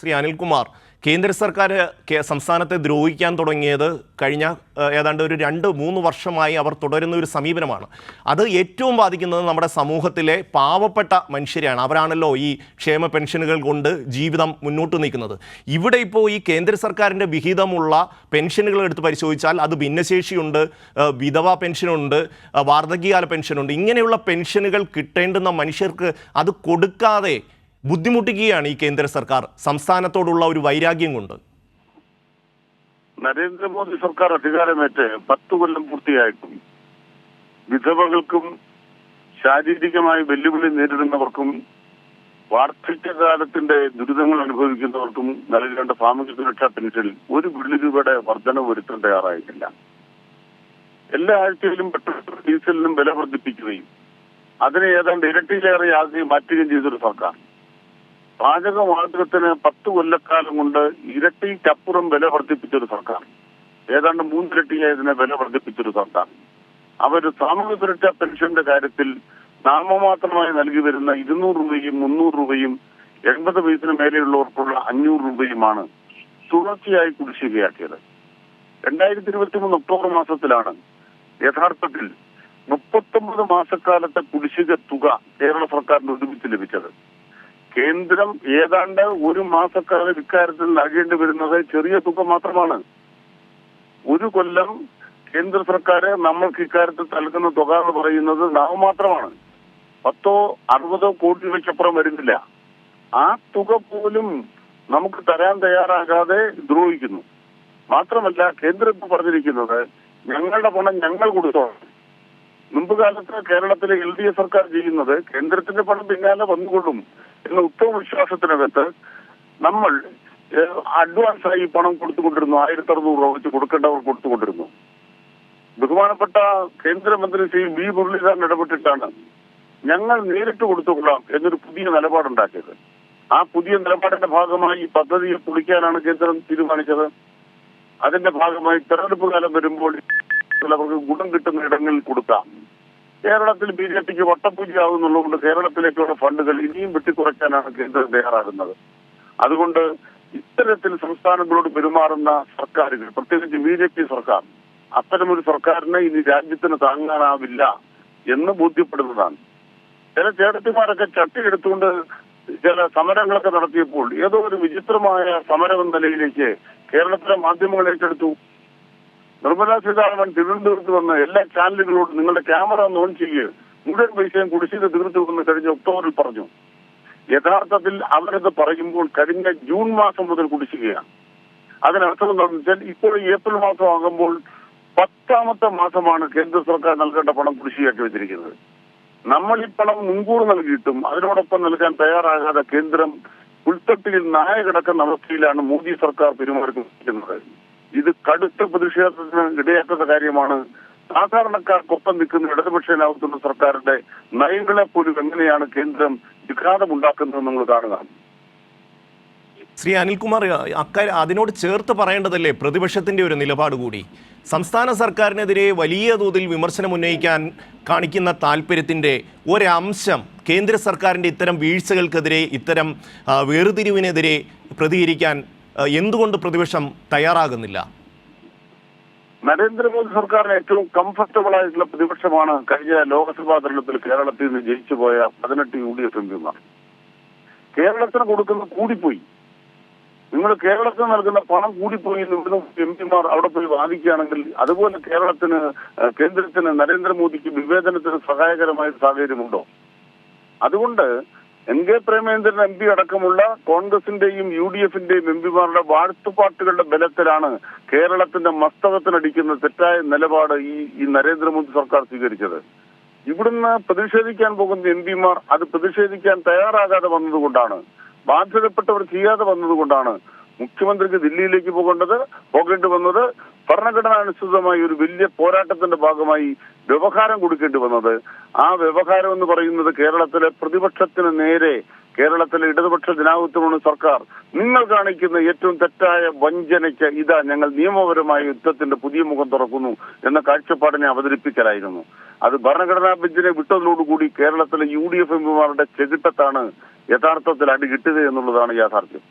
ശ്രീ അനിൽകുമാർ കേന്ദ്ര സർക്കാർ സംസ്ഥാനത്തെ ദ്രോഹിക്കാൻ തുടങ്ങിയത് കഴിഞ്ഞ ഏതാണ്ട് ഒരു രണ്ട് മൂന്ന് വർഷമായി അവർ തുടരുന്ന ഒരു സമീപനമാണ്. അത് ഏറ്റവും ബാധിക്കുന്നത് നമ്മുടെ സമൂഹത്തിലെ പാവപ്പെട്ട മനുഷ്യരെയാണ്. അവരാണല്ലോ ഈ ക്ഷേമ പെൻഷനുകൾ കൊണ്ട് ജീവിതം മുന്നോട്ട് നീക്കുന്നത്. ഇവിടെ ഇപ്പോൾ ഈ കേന്ദ്ര സർക്കാരിന്റെ വിഹിതമുള്ള പെൻഷനുകൾ എടുത്ത് പരിശോധിച്ചാൽ അത് ഭിന്നശേഷിയുണ്ട് വിധവ പെൻഷനുണ്ട് വാർദ്ധക്യകാല പെൻഷനുണ്ട്. ഇങ്ങനെയുള്ള പെൻഷനുകൾ കിട്ടേണ്ടുന്ന മനുഷ്യർക്ക് അത് കൊടുക്കാതെ ബുദ്ധിമുട്ടിക്കുകയാണ് ഈ കേന്ദ്ര സർക്കാർ സംസ്ഥാനത്തോടുള്ള ഒരു വൈരാഗ്യം കൊണ്ട്. നരേന്ദ്രമോദി സർക്കാർ അധികാരമേറ്റ് പത്ത് കൊല്ലം പൂർത്തിയായിട്ടും. വിധവകൾക്കും ശാരീരികമായി വെല്ലുവിളി നേരിടുന്നവർക്കും വാർദ്ധക്യകാലത്തിന്റെ ദുരിതങ്ങൾ അനുഭവിക്കുന്നവർക്കും നൽകേണ്ട സാമൂഹ്യ സുരക്ഷാ പെൻഷനിൽ ഒരു കോടി രൂപയുടെ വർധന വരുത്താൻ തയ്യാറായിട്ടില്ല. എല്ലാ ആഴ്ചയിലും പെട്രോൾ ഡീസലിനും വില വർദ്ധിപ്പിക്കുകയും അതിനെ ഏതാണ്ട് ഇരട്ടിയിലേറെ ആദ്യം മാറ്റുകയും ചെയ്തൊരു സർക്കാർ. പാചക വാതകത്തിന് പത്ത് കൊല്ലക്കാലം കൊണ്ട് ഇരട്ടിക്കപ്പുറം വില വർദ്ധിപ്പിച്ചൊരു സർക്കാർ. ഏതാണ്ട് മൂന്നിരട്ടിയായതിനെ വില വർദ്ധിപ്പിച്ചൊരു സർക്കാർ. അവർ സാമൂഹ്യ സുരക്ഷാ പെൻഷന്റെ കാര്യത്തിൽ നാമമാത്രമായി നൽകി വരുന്ന ഇരുന്നൂറ് രൂപയും മുന്നൂറ് രൂപയും എൺപത് വയസ്സിന് മേലെയുള്ളവർക്കുള്ള അഞ്ഞൂറ് രൂപയുമാണ് തുടർച്ചയായി കുടിശ്ശികയാക്കിയത്. രണ്ടായിരത്തി ഇരുപത്തി മൂന്ന് ഒക്ടോബർ മാസത്തിലാണ് യഥാർത്ഥത്തിൽ മുപ്പത്തൊമ്പത് മാസക്കാലത്തെ കുടിശ്ശിക തുക കേരള സർക്കാരിന് ഒരുമിച്ച് ലഭിച്ചത്. കേന്ദ്രം ഏതാണ്ട് ഒരു മാസക്കാലം ഇക്കാര്യത്തിൽ നൽകേണ്ടി വരുന്നത് ചെറിയ തുക മാത്രമാണ്. ഒരു കൊല്ലം കേന്ദ്ര സർക്കാർ നമ്മൾക്ക് ഇക്കാര്യത്തിൽ നൽകുന്ന തുക എന്ന് പറയുന്നത് നാമമാത്രമാണ് പത്തോ അറുപതോ കോടി രൂപയ്ക്കപ്പുറം വരുന്നില്ല. ആ തുക പോലും നമുക്ക് തരാൻ തയ്യാറാകാതെ ദ്രോഹിക്കുന്നു. മാത്രമല്ല കേന്ദ്രം ഇപ്പൊ പറഞ്ഞിരിക്കുന്നത് ഞങ്ങളുടെ പണം ഞങ്ങൾ കൊടുത്തോളാം. മുമ്പ് കാലത്ത് കേരളത്തിലെ എൽ ഡി എഫ് സർക്കാർ ചെയ്യുന്നത് കേന്ദ്രത്തിന്റെ പണം പിന്നാലെ വന്നുകൊള്ളും. എന്ന ഉത്തമ വിശ്വാസത്തിനകത്ത് നമ്മൾ അഡ്വാൻസ് ആയി പണം കൊടുത്തുകൊണ്ടിരുന്നു. ആയിരത്തി അറുന്നൂറ് രൂപ വെച്ച് കൊടുക്കേണ്ടവർ കൊടുത്തുകൊണ്ടിരുന്നു. ബഹുമാനപ്പെട്ട കേന്ദ്രമന്ത്രി ശ്രീ വി മുരളീധരൻ ഇടപെട്ടിട്ടാണ് ഞങ്ങൾ നേരിട്ട് കൊടുത്തുകൊള്ളാം എന്നൊരു പുതിയ നിലപാടുണ്ടാക്കിയത്. ആ പുതിയ നിലപാടിന്റെ ഭാഗമായി ഈ പദ്ധതിയിൽ പൊളിക്കാനാണ് കേന്ദ്രം തീരുമാനിച്ചത്. അതിന്റെ ഭാഗമായി തെരഞ്ഞെടുപ്പ് കാലം വരുമ്പോൾ അവർക്ക് ഗുണം കിട്ടുന്ന ഇടങ്ങളിൽ കൊടുക്കാം. കേരളത്തിൽ ബി ജെ പിക്ക് വട്ടപ്പൂജയാകുന്നുള്ളതുകൊണ്ട് കേരളത്തിലേക്കുള്ള ഫണ്ടുകൾ ഇനിയും വെട്ടിക്കുറയ്ക്കാനാണ് കേന്ദ്രം തയ്യാറാകുന്നത്. അതുകൊണ്ട് ഇത്തരത്തിൽ സംസ്ഥാനങ്ങളോട് പെരുമാറുന്ന സർക്കാരുകൾ പ്രത്യേകിച്ച് ബി ജെ പി സർക്കാർ അത്തരമൊരു സർക്കാരിനെ ഇനി രാജ്യത്തിന് താങ്ങാനാവില്ല എന്ന് ബോധ്യപ്പെടുന്നതാണ്. ചില ചേട്ടത്തിമാരൊക്കെ ചട്ടി എടുത്തുകൊണ്ട് ചില സമരങ്ങളൊക്കെ നടത്തിയപ്പോൾ ഏതോ ഒരു വിചിത്രമായ സമരം എന്ന നിലയിലേക്ക് കേരളത്തിലെ മാധ്യമങ്ങൾ ഏറ്റെടുത്തു. നിർമ്മലാ സീതാരാമൻ തിരുവനന്തപുരത്ത് വന്ന് എല്ലാ ചാനലുകളോടും നിങ്ങളുടെ ക്യാമറ ഒന്ന് ഓൺ ചെയ്യുക മുഴുവൻ പൈസയും കുടിശ്ശിക തീർത്തു എന്ന് കഴിഞ്ഞ ഒക്ടോബറിൽ പറഞ്ഞു. യഥാർത്ഥത്തിൽ അവരത് പറയുമ്പോൾ കഴിഞ്ഞ ജൂൺ മാസം മുതൽ കുടിശ്ശികയാണ്. അതിനർത്ഥം എന്താണെന്ന് വെച്ചാൽ ഇപ്പോൾ ഏപ്രിൽ മാസം ആകുമ്പോൾ പത്താമത്തെ മാസമാണ് കേന്ദ്ര സർക്കാർ നൽകേണ്ട പണം കുടിശ്ശികയാക്കി വെച്ചിരിക്കുന്നത്. നമ്മൾ ഈ പണം മുൻകൂർ നൽകിയിട്ടും അതിനോടൊപ്പം നൽകാൻ തയ്യാറാകാതെ കേന്ദ്രം ഉൾത്തട്ടിൽ നായ കിടക്കുന്ന അവസ്ഥയിലാണ് മോദി സർക്കാർ പെരുമാറിക്കൊണ്ടിരിക്കുന്നത് ഇത് കടുത്ത പ്രതിഷേധത്തിന് ഇടയാക്കുന്ന കാര്യമാണ്. സാധാരണക്കാർക്കൊപ്പം നിൽക്കുന്ന ഇടതുപക്ഷനാവുന്ന സർക്കാരിന്റെ നയങ്ങളെ പോലും എങ്ങനെയാണ് കേന്ദ്രം വിഘാതമുണ്ടാക്കുന്നത് നമ്മൾ കാണുക. ശ്രീ അനിൽകുമാർ അക്കാര്യം അതിനോട് ചേർത്ത് പറയേണ്ടതല്ലേ പ്രതിപക്ഷത്തിന്റെ ഒരു നിലപാട് കൂടി? സംസ്ഥാന സർക്കാരിനെതിരെ വലിയ തോതിൽ വിമർശനം ഉന്നയിക്കാൻ കാണിക്കുന്ന താല്പര്യത്തിന്റെ ഒരംശം കേന്ദ്ര സർക്കാരിന്റെ ഇത്തരം വീഴ്ചകൾക്കെതിരെ ഇത്തരം വേർതിരിവിനെതിരെ പ്രതികരിക്കാൻ എന്തുകൊണ്ട് പ്രതിപക്ഷം തയ്യാറാകുന്നില്ല? നരേന്ദ്രമോദി സർക്കാരിന് ഏറ്റവും കംഫർട്ടബിൾ ആയിട്ടുള്ള പ്രതിപക്ഷമാണ് കഴിഞ്ഞ ലോക്സഭാ തെരഞ്ഞെടുപ്പിൽ കേരളത്തിൽ നിന്ന് ജയിച്ചുപോയ പതിനെട്ട് യു ഡി എഫ് എംപിമാർ കേരളത്തിന് കൊടുക്കുന്ന കൂടിപ്പോയി. നിങ്ങൾ കേരളത്തിന് നൽകുന്ന പണം കൂടിപ്പോയി എന്ന് ഇവിടുന്ന് എം പിമാർ അവിടെ പോയി വാദിക്കുകയാണെങ്കിൽ അതുപോലെ കേരളത്തിന് കേന്ദ്രത്തിന് നരേന്ദ്രമോദിക്ക് വിവേചനത്തിന് സഹായകരമായ സാഹചര്യമുണ്ടോ? അതുകൊണ്ട് N K Premachandran M P അടക്കമുള്ള കോൺഗ്രസിന്റെയും യു ഡി എഫിന്റെയും എം പിമാരുടെ വാഴ്ത്തുപാട്ടുകളുടെ ബലത്തിലാണ് കേരളത്തിന്റെ മസ്തകത്തിനടിക്കുന്ന തെറ്റായ നിലപാട് ഈ ഈ നരേന്ദ്രമോദി സർക്കാർ സ്വീകരിച്ചത്. ഇവിടുന്ന് പ്രതിഷേധിക്കാൻ പോകുന്ന എം പിമാർ അത് പ്രതിഷേധിക്കാൻ തയ്യാറാകാതെ വന്നതുകൊണ്ടാണ് ബാധ്യതപ്പെട്ടവർ ചെയ്യാതെ വന്നതുകൊണ്ടാണ് മുഖ്യമന്ത്രിക്ക് ദില്ലിയിലേക്ക് പോകേണ്ടത് പോകേണ്ടി വന്നത് ഭരണഘടനാനുസൃതമായ ഒരു വലിയ പോരാട്ടത്തിന്റെ ഭാഗമായി വ്യവഹാരം കൊടുക്കേണ്ടി വന്നത്. ആ വ്യവഹാരം എന്ന് പറയുന്നത് കേരളത്തിലെ പ്രതിപക്ഷത്തിന് നേരെ കേരളത്തിലെ ഇടതുപക്ഷ ജനാധിപത്യമാണ് സർക്കാർ. നിങ്ങൾ കാണിക്കുന്ന ഏറ്റവും തെറ്റായ വഞ്ചനയ്ക്ക് ഇതാ ഞങ്ങൾ നിയമപരമായ യുദ്ധത്തിന്റെ പുതിയ മുഖം തുറക്കുന്നു എന്ന കാഴ്ചപ്പാടിനെ അവതരിപ്പിക്കലായിരുന്നു. അത് ഭരണഘടനാ ബെഞ്ചിനെ വിട്ടതോടുകൂടി കേരളത്തിലെ യു ഡി എഫ് എംപിമാരുടെ ചെകിട്ടത്താണ് യഥാർത്ഥത്തിൽ അടികിട്ടുക എന്നുള്ളതാണ് യാഥാർത്ഥ്യം.